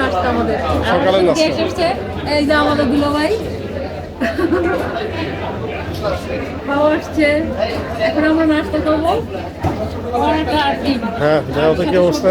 নাস্তা আমাদের। সকালের নাস্তা। এই যে আমাদের দুলো ভাই। বাবা আসছে। এখন আমরা নাস্তা করব। হ্যাঁ যাও তো কি অবস্থা?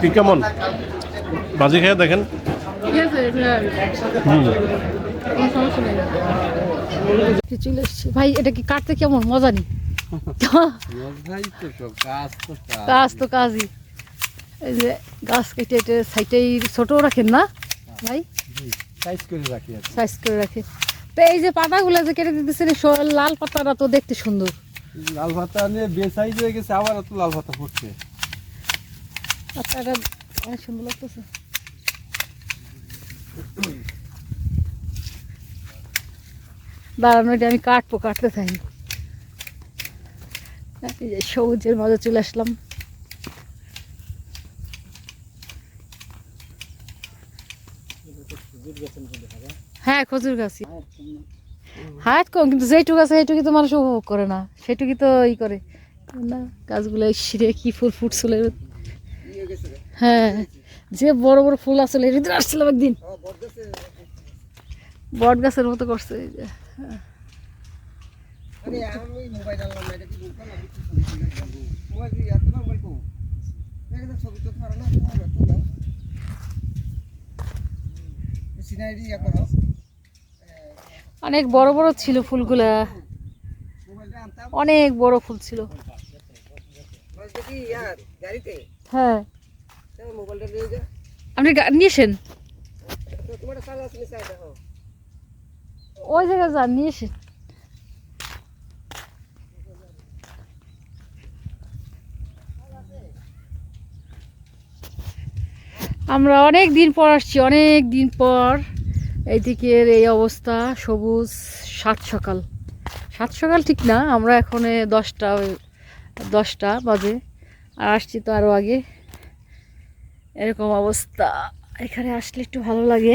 কি কেমন? বাজি খেয়ে দেখেন। ভাই এটা কি কাটতে কেমন? মজা নেই। মজাই তো সব কাজ তো কাজ। কাজ তো কাজই। এই যে গাছ কেটে এটা সাইটেই ছোট রাখেন না? ভাই? সাইজ করে রাখি সাইজ করে রাখে। তো এই যে পাতাগুলো যে কেটে দিতেছেন লাল পাতাটা তো দেখতে সুন্দর। লাল ভাতা নিয়ে বেসাইজ হয়ে গেছে আবার তো লাল ভাতা ফুটছে পাতাটা অনেক সুন্দর লাগতেছে। দাঁড়ানো আমি কাটবো কাটতে থাকি। সবুজের মাঝে চলে আসলাম। হ্যাঁ খজুর গাছই। হাত কম, কিন্তু যেটুকু আছে সেইটুকু তো মানুষ উপভোগ করে না। সেটুকু তো ই করে। না, গাছগুলো শিরে কি ফুল ফুটছিল হ্যাঁ যে বড় বড় ফুল আসলে এর ভিতরে আসছিলাম একদিন। বট গাছের মতো করছে সিনারি ইয়া করো অনেক বড় বড় ছিল ফুলগুলা। অনেক বড় ফুল ছিল। হ্যাঁ। আপনি নিয়েছেন ওই জায়গায় যান নিয়েছেন আমরা অনেক দিন পর আসছি, অনেক দিন পর। এইদিকের এই অবস্থা, সবুজ, সাত সকাল। সাত সকাল ঠিক না, আমরা এখন দশটা দশটা বাজে। আর আসছি তো আরও আগে। এরকম অবস্থা। এখানে আসলে একটু ভালো লাগে।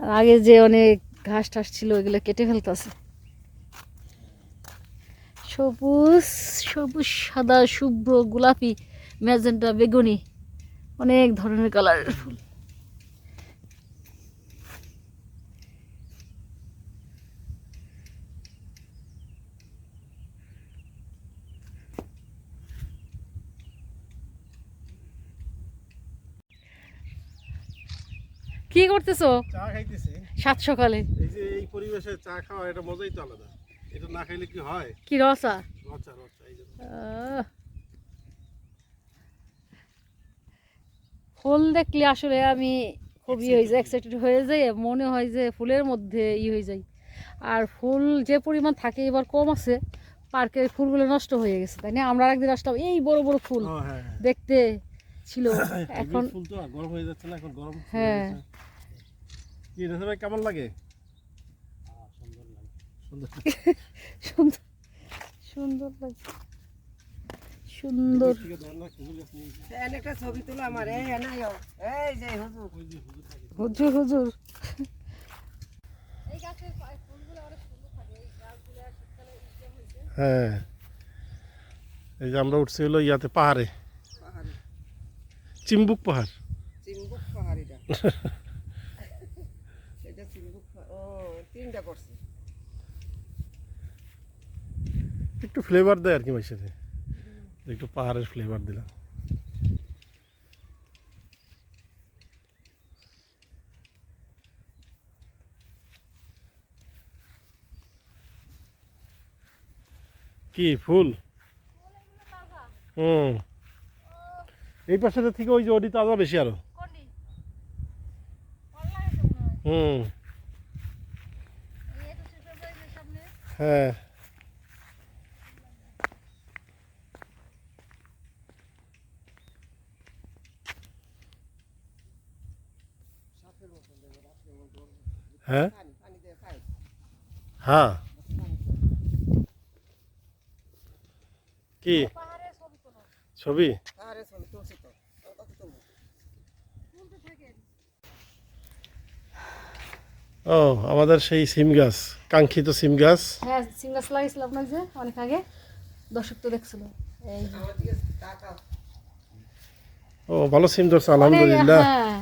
আর আগে যে অনেক ঘাস টাস ছিল, ওইগুলো কেটে ফেলতেছে। সবুজ সবুজ, সাদা, শুভ্র, গোলাপি, ম্যাজেন্টা, বেগুনি, অনেক ধরনের কালারের ফুল কি করতেছো? চা খাইতেছি। সাত সকালে। এই যে এই পরিবেশে চা খাওয়া এটা মজাই তো আলাদা। এটা না খাইলে কি হয়? কি রসা এই জন্য আহ। ফুল দেখলে আসলে আমি খুব ই হয়ে যায় এক্সাইটেড হয়ে যাই মনে হয় যে ফুলের মধ্যে ই হয়ে যায় আর ফুল যে পরিমাণ থাকে এবার কম আছে পার্কের ফুলগুলো নষ্ট হয়ে গেছে তাই না? আমরা একদিন আসলাম এই বড় বড় ফুল হ্যাঁ হ্যাঁ। দেখতে। ছিল এখন ফুল তো আর গরম হয়ে যাচ্ছে না এখন গরম হ্যাঁ। কি রেসা কেমন লাগে? সুন্দর সুন্দর। সুন্দর। একটা ছবি তুলো আমার এই এই যে হুজুর। হুজুর হুজুর হ্যাঁ। এই যে আমরা উঠছি হলো ইয়াতে পাহাড়ি। চিম্বুক পাহাড়। চিনবুক পাহাড়িটা এটা। চিনবুক পা- ও তিনটা করছে। একটু ফ্লেভার দেয় আর কি মাসের একটু পাহাড়ের ফ্লেভার দিলাম। কি ফুল? হুম। এই পাশে থেকে ওই যে ওটি তাজা বেশি আরও। হুম। হ্যাঁ। হ্যাঁ? হ্যাঁ। কি? ছবি তোলো ছবি আরে ছবি তুলছি তো তো কত তুলবো তুলতে থাকেন ও আমাদের সেই সিম গাছ কাঙ্ক্ষিত সিম গাছ। হ্যাঁ সিম গাছ লাগিয়েছিল আপনার যে অনেক আগে। দর্শক তো দেখছিল। এই ও ভালো সিম ধরছে আলহামদুলিল্লাহ। হ্যাঁ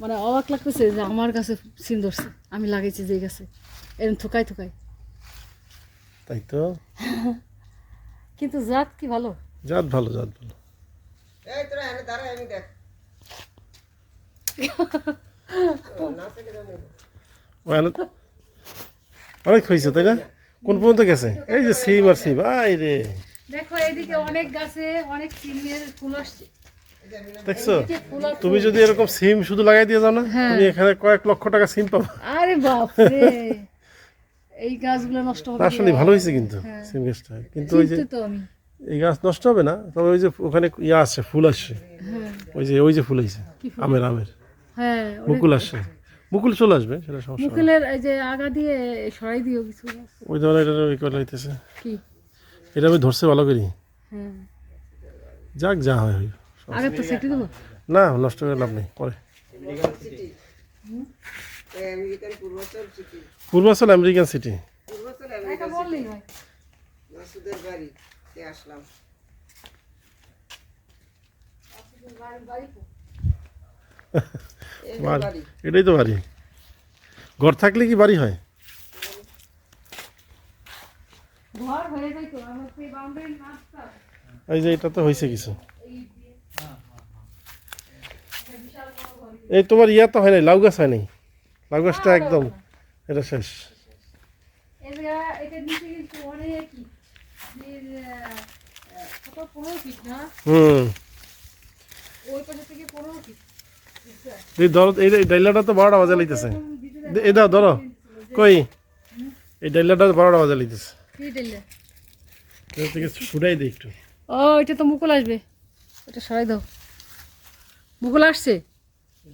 মানে অবাক লাগতেছে যে আমার কাছে সিম ধরছে। আমি লাগাইছি যে গাছে। এরকম থুকাই থুকাই তাই তো? কিন্তু জাত কি ভালো? জাত ভালো জাত ভালো। এই তোরা এনে দাঁড়া আমি দেখ। অনেক হয়েছে তাই না? কোন পর্যন্ত গেছে? এই যে সিম আর সিম আই রে। দেখো এদিকে অনেক গাছে অনেক সিমের ফুল আসছে। দেখছ? তুমি যদি এরকম সিম শুধু লাগাই দিয়ে যাও না হ্যাঁ। তুমি এখানে কয়েক লক্ষ টাকা সিম পাবো। আরে বাপরে। এই গাছগুলো নষ্ট হবে আসলে ভালো হয়েছে কিন্তু হ্যাঁ। সিম গাছটা। কিন্তু ওই যে এই গাছ নষ্ট হবে না তবে ওই যে ওখানে ইয়ে আসছে ফুল আসছে। হ্যাঁ। ওই যে ওই যে ফুল হয়েছে আমের আমের। মুকুল আসছে। মুকুল চলে আসবে সেটা সমস্যা না। মুকুলের এই যে আগা দিয়ে সরাই দিও কিছু। গাছ। ওই ধরনের এটা ওই করে হইতেছে। কি? এটা আমি ধরছে ভালো করি। হ্যাঁ। যাক যা হয় হয়। আগে তো সেটি দেবো? না নষ্ট করে লাভ নেই পরে। Purbachal city American city. এটা বললেই হয়। মাসুদের বাড়িতে আসলাম। এটাই তো বাড়ি। ঘর থাকলে কি বাড়ি হয়? হয়ে। এই যে এটা তো হয়েছে কিছু এই তোমার ইয়া তো হয় নাই লাউ গাছ হয় নাই? লাউ গাছটা একদম এটা শেষ। হুম। ওই পাশে থেকে পনেরো এই ধরো এই ডাইলাটা তো বারোটা বাজে লাইতেছে। এই দাও ধরো। কই? এই ডাইলাটা বারোটা বাজে লাইতেছে। থেকে ছুটাই দিই একটু। ও এটা তো মুকুল আসবে। এটা সরাই দাও। মুকুল আসছে?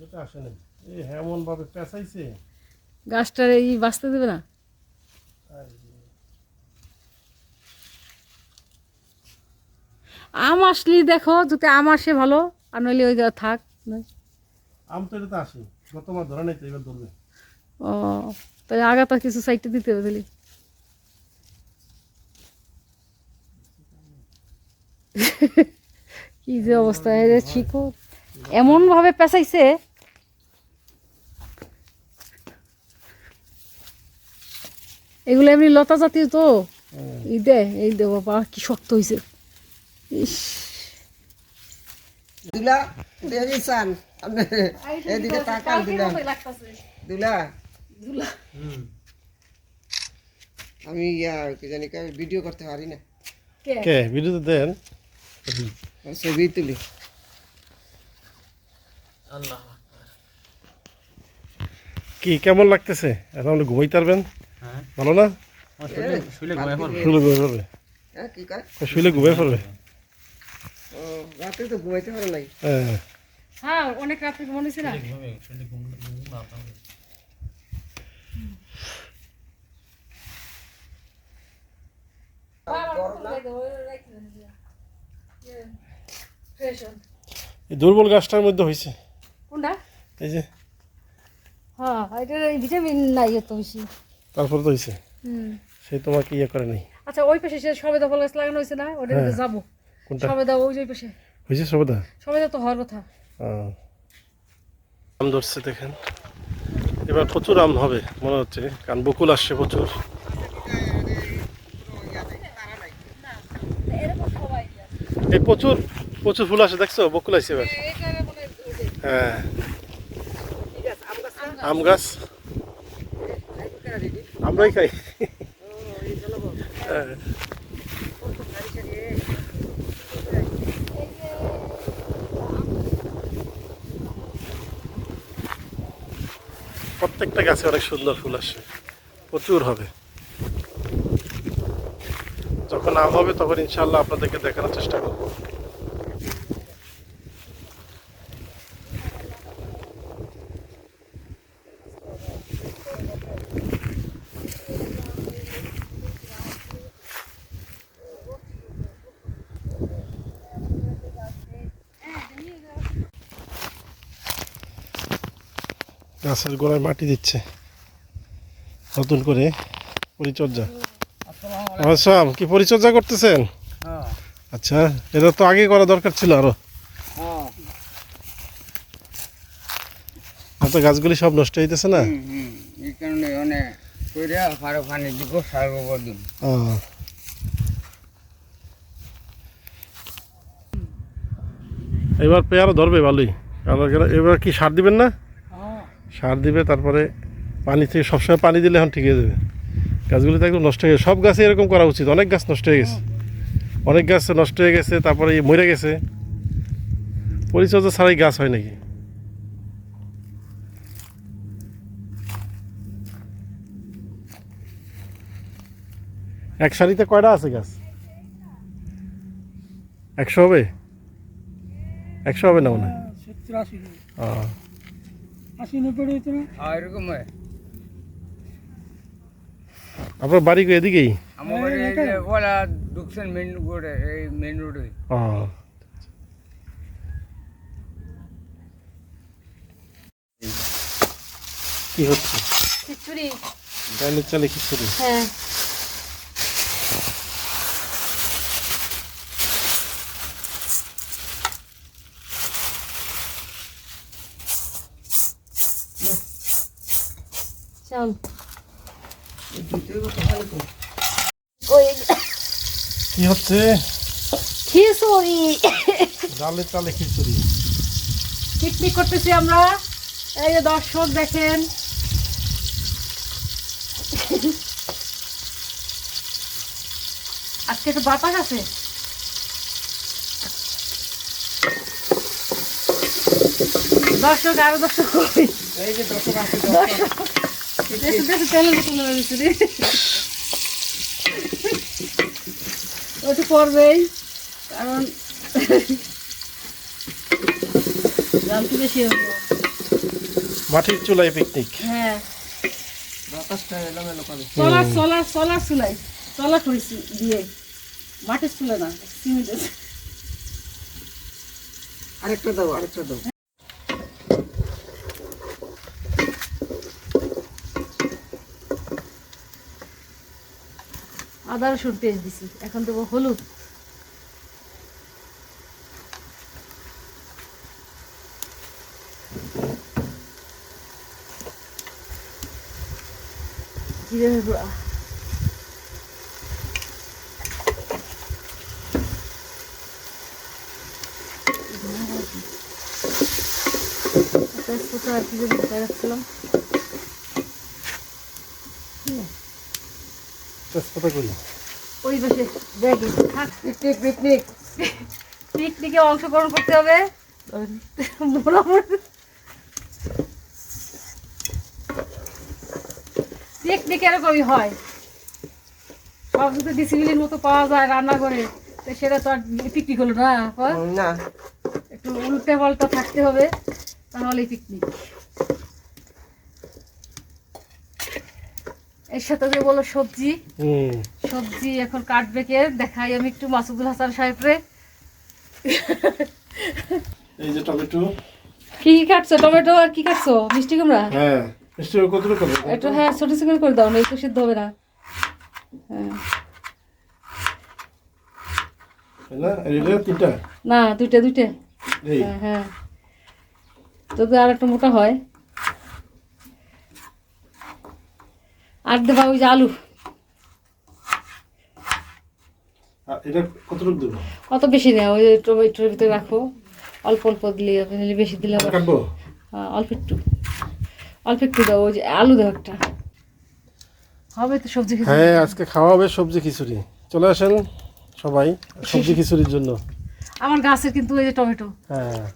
এটা আসে না এই এমন ভাবে পেঁচাইছে। গাছটার এই বাঁচতে দেবে না? আম আসলি দেখো যদি আম আসে ভালো আর নইলে ওই থাক আম তো এটাতে আসে গতবার ধরে নাই তো এবার ধরবে। ও তাই আগাটা কিছু সাইডে দিতে হবে তাহলে। কি যে অবস্থা এই যে শিকো এমন ভাবে পেঁচাইছে। এগুলো এমনি লতা জাতীয় তো। এই দে এই দে বাবা কি শক্ত হয়েছে ইস। দুলা দেখিছান আপনি এদিকে তাকান দিলাম। দুলা। আমি ইয়া কি জানি ভিডিও করতে পারি না। কে? ভিডিওতে দেন। ছবি তুলি। কি কেমন লাগতেছে? এখন আপনি ঘুমাইতে পারবেন? ভালো না? শুলে ঘুমাই পড়বে। হ্যাঁ কি কয়? শুলে ঘুমাই পড়বে। ও রাতে তো ঘুমাইতে পারে নাই। হ্যাঁ। হ্যাঁ অনেক রাত্রে মনে হচ্ছে না? দুর্বল গাছটার মধ্যে হয়েছে কোনটা? এই যে। হ্যাঁ এটার এই ভিটামিন নাই এত বেশি। তারপর তো হয়েছে হুম। সেই তোমাকে ইয়ে করে নাই। আচ্ছা ওই পাশে সে সবেদা ফল গাছ লাগানো হয়েছে না ওটা হ্যাঁ। যাব। কোনটা? সবেদা ওই যে ওই পাশে। হয়েছে সবদা? সবেদা তো হওয়ার কথা। আম ধরছে, দেখেন। এবার প্রচুর আম হবে, মনে হচ্ছে, কারণ বকুল আসছে প্রচুর। এই প্রচুর প্রচুর ফুল আসে, দেখছ? বকুল আসছে এবার। হ্যাঁ। আম গাছ। আমরাই খাই। হ্যাঁ। প্রত্যেকটা গাছে অনেক সুন্দর ফুল আসে। প্রচুর হবে। যখন আম হবে তখন ইনশাল্লাহ আপনাদেরকে দেখানোর চেষ্টা করব। গাছের গোড়ায় মাটি দিচ্ছে। নতুন করে পরিচর্যা। আসসালাম কি পরিচর্যা করতেছেন? হ্যাঁ। আচ্ছা এটা তো আগে করা দরকার ছিল আরও। হ্যাঁ। এত গাছগুলি সব নষ্ট হইতেছে না? হুম হুম। এই কারণে অনেক কইরা ফারো পানি দিব সার গোবর দিন এবার পেয়ারা ধরবে ভালোই। এবার কি সার দিবেন না? সার দিবে তারপরে পানি থেকে সবসময় পানি দিলে এখন ঠিক হয়ে যাবে। গাছগুলি তো একদম নষ্ট হয়ে গেছে। সব গাছে এরকম করা উচিত। অনেক গাছ নষ্ট হয়ে গেছে। অনেক গাছ নষ্ট হয়ে গেছে তারপরে মরে গেছে। পরিচর্যা ছাড়াই গাছ হয় নাকি? এক সারিতে কয়টা আছে গাছ? একশো হবে? একশো হবে না মনে হয়? আশি নব্বই হইতো না? হ্যাঁ এরকম হয়। আপনার বাড়ি কই এদিকেই? আমার বাড়ি এই যে বলা মেন রোডে এই মেন রোডে কি হচ্ছে? খিচুড়ি। ডাইলের চালে খিচুড়ি? হ্যাঁ চল ওই কি হচ্ছে খিচুড়ি ডালের চালে খিচুড়ি পিকনিক করতেছি আমরা এই যে দর্শক দেখেন আজকে একটু বাতাস আছে দর্শক আরও দর্শক? এই যে দর্শক আছে দর্শক দেশে দেশে ওটা করবেই কারণ দাম তো বেশি হবে মাটির চুলায় পিকনিক হ্যাঁ। সোলার সোলার চুলাই সোলার করেছি দিয়ে। মাটির চুলে না সিমেন্টের। আরেকটা দাও আরেকটা দাও। আদা রসুন পেস্ট দিছি। এখন দেবো হলুদ। তেজপাতা আর কি রাখছিলাম। তেজপাতা করি ওই ব্যাগে থাক পিকনিক পিকনিক পিকনিকে অংশগ্রহণ করতে হবে। পিকনিক এরকমই হয়। সব যদি ডিসিপ্লিন মতো পাওয়া যায় রান্না করে তো সেটা তো আর পিকনিক হলো না না। একটু উল্টে পাল্টা থাকতে হবে তাহলে পিকনিক এর সাথে যে বলো সবজি। হুম। সবজি এখন কাটবে কে? দেখাই আমি একটু মাসুদুল হাসান সাহেবরে। এই যে টমেটো। কি কি কাটছো? টমেটো আর কি কাটছো? মিষ্টি কুমড়া? হ্যাঁ নিশ্চয়ই কতটুকু করবে একটু হ্যাঁ ছোট ছোট করে দাও না একটু সিদ্ধ হবে না। হ্যাঁ। না এটা তিনটা? না দুইটা দুইটা। হ্যাঁ হ্যাঁ। যদি আর একটু মোটা হয়। আর দেবা ওই যে আলু। আর এটা কতটুকু দেবো? অত বেশি নেই ওই টমেটোর ভিতরে রাখো। অল্প অল্প দিলে নাহলে বেশি দিলে কাটবো? হ্যাঁ, অল্প একটু। অল্প একটু দাও ওই যে আলু দাও একটা। হবে তো সবজি খিচুড়ি। হ্যাঁ আজকে খাওয়া হবে সবজি খিচুড়ি। চলে আসেন সবাই সবজি খিচুড়ির জন্য। আমার গাছের কিন্তু ওই যে টমেটো। হ্যাঁ।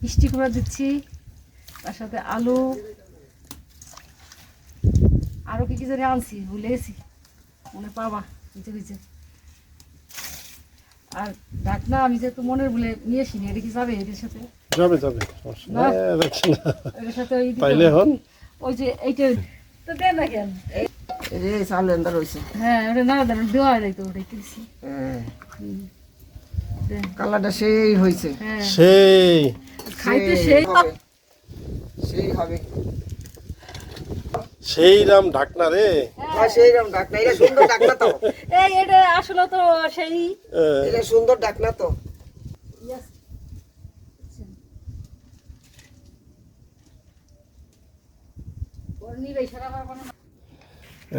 মিষ্টি কুমড়া দিচ্ছি তার সাথে আলু। আরও কি কি জানি আনছি ভুলে গেছি মনে পাবা কিছু কিছু আর ঢাকনা আমি যেহেতু মনের বলে নিয়ে আসিনি এটা কি যাবে এদের সাথে? যাবে যাবে এদের সাথে ওই পাইলে হন। ওই যে এইটা তো দেন না কেন? হ্যাঁ ওটা না দেন দেওয়া যায় তো ওটা কিনছি হ্যাঁ কালারটা সেই হয়েছে হ্যাঁ। সেই। খাইতে সেই সেই হবে। সেই রাম ঢাকনা রে। হ্যাঁ সেই রকম ডাকনা। এটা সুন্দর ডাকনা তো। এই এটা আসলে তো সেই। এটা সুন্দর ডাকনা তো।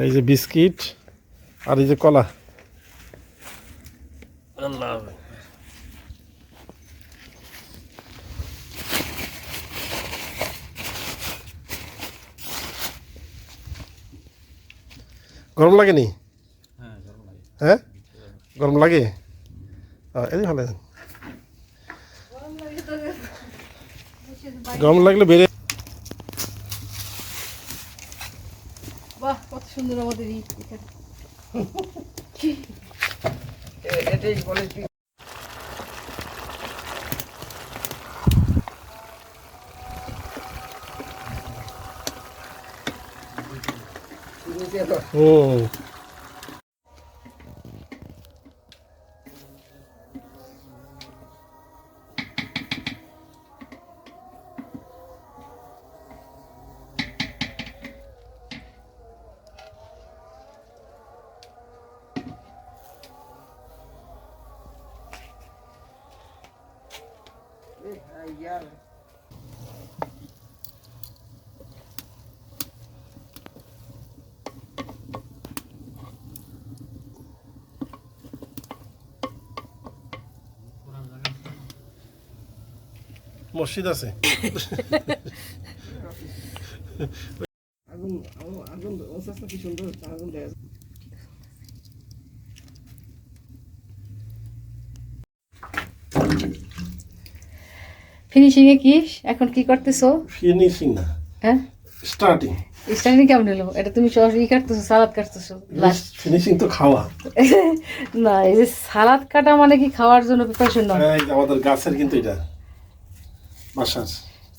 এই যে বিস্কিট আর এই যে কলা। আল্লাহ গরম লাগেনি হ্যাঁ গরম লাগে। এই ভালো গরম লাগলে বেড়ে বাহ কত সুন্দর আমাদের। এটাই বলে কি মসজিদ আছে। ফিনিশিং এ কি? এখন কি করতেছো? ফিনিশিং না। হ্যাঁ? স্টার্টিং স্টাইলিং কেমন হলো? এটা তুমি সস ই কাটতেছো সালাদ কাটতেছো? লাস্ট ফিনিশিং তো খাওয়া। না এই যে সালাদ কাটা মানে কি খাওয়ার জন্য প্রিপারেশন না আমাদের গাছের কিন্তু এটা। বাসার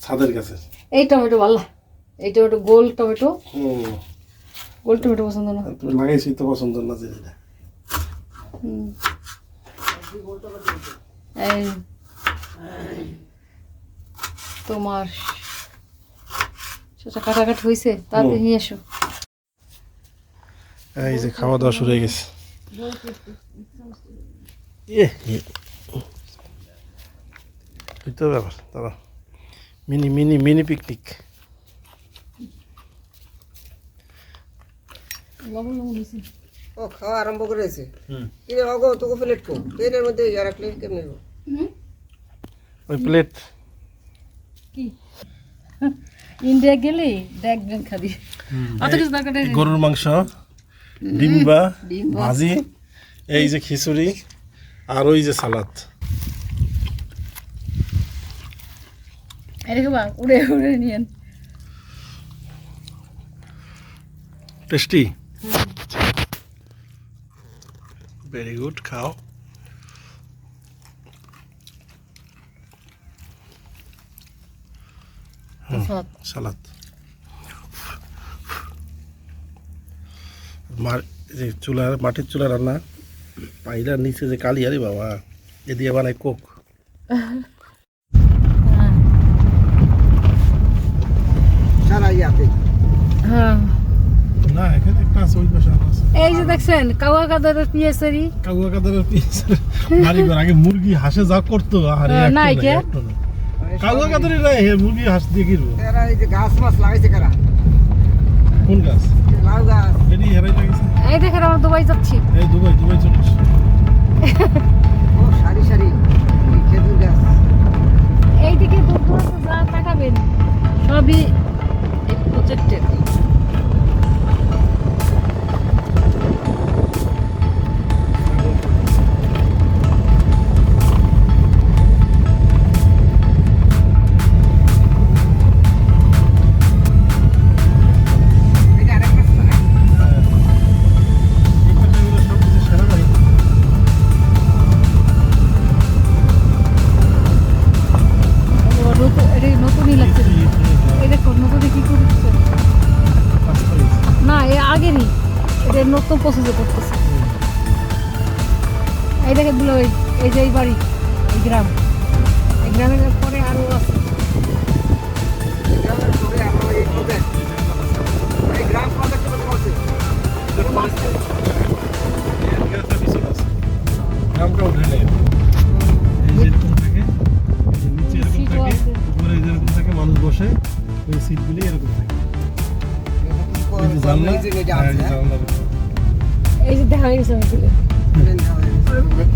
ছাদের গাছের এই টমেটো ভালো এই টমেটো গোল টমেটো হুম গোল টমেটো পছন্দ না তুমি লাগাইছি তো পছন্দ না যে এটা হুম। এই তোমার সেটা কাটাকাটি হয়েছে তাড়াতাড়ি নিয়ে এসো এই যে খাওয়া দাওয়া শুরু হয়ে গেছে। এই তো ব্যাপার দাঁড়া মিনি মিনি মিনি পিকনিক ও খাওয়া আরম্ভ করেছে। কিরে অগো তোকে প্লেট কো। প্লেটের মধ্যে ইয়া রাখলে কেমনে ওই প্লেট কি? ইন্ডিয়া গেলে দেখবেন খালি অত কিছু দরকার নেই। গরুর মাংস ডিম্বা ডিম্বা। ভাজি এই যে খিচুড়ি আর ওই যে সালাদ। এরকম উড়ে উড়ে নিয়েন। টেস্টি? ভেরি গুড খাও। সব সালাদ। মার যে চুলার মাটির চুলা রান্না পাইলার নিচে যে কালি আরে বাবা এ দিয়ে বানায় কোক সারা ইয়াতে হ্যাঁ না এখানে একটা আছে ওই পাশে আছে এই যে দেখছেন কাওয়া কাদারের পিয়াসারি কাগুয়া কাদারের পিস বাড়ি ঘর আগে মুরগি হাঁসে যা করতো আরে নাই, কে? নাই। কাগুয়া হে মুরগি হাঁস দিয়ে কিনবো এরা এই যে গাছ মাছ লাগাইছে কারা? কোন গাছ লাউ গাছ এটি হেরাই লাগিয়েছে এই দেখেন আমরা দুবাই যাচ্ছি। এই দুবাই দুবাই চলে আসছে। ও সারি সারি। এই খেজুর গাছ। এইদিকে দূর দূরান্ত যা তাকাবেন সবই এই প্রজেক্টের প্রসেসে করতেছে। এই দেখে দিল এই যে এই বাড়ি, এই গ্রাম। এই গ্রামের পরে আরও আছে। গ্রামটা উঠে নেই মানুষ বসে ওই সিটগুলি এরকম থাকে যে জানলা এই যে দেখা হয়ে গেছে আমি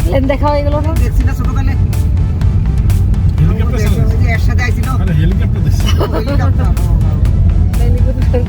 প্লেন দেখা হয়ে গেল না দেখছি না ছোটকালে? হেলিকপ্টার একসাথে আইছিল। হেলিকপ্টার দেখছি হেলিকপ্টার।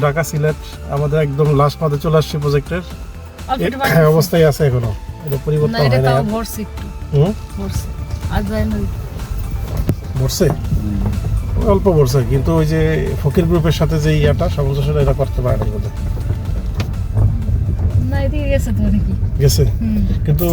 ঢাকা সিলেট আমাদের একদম লাস্ট মাথে চলে আসছে প্রজেক্টের। অবস্থায় আছে। এখনও। এটা পরিবর্তন হয় না ভরছে একটু। হুম? ভরছে। যায় না। অল্প বসছে কিন্তু ওই যে ফকির গ্রুপের সাথে যে ইয়াটা সামঞ্জস্যটা এটা করতে পারে না বোধহয়। না এদিকে গেছে তো নাকি? গেছে? কিন্তু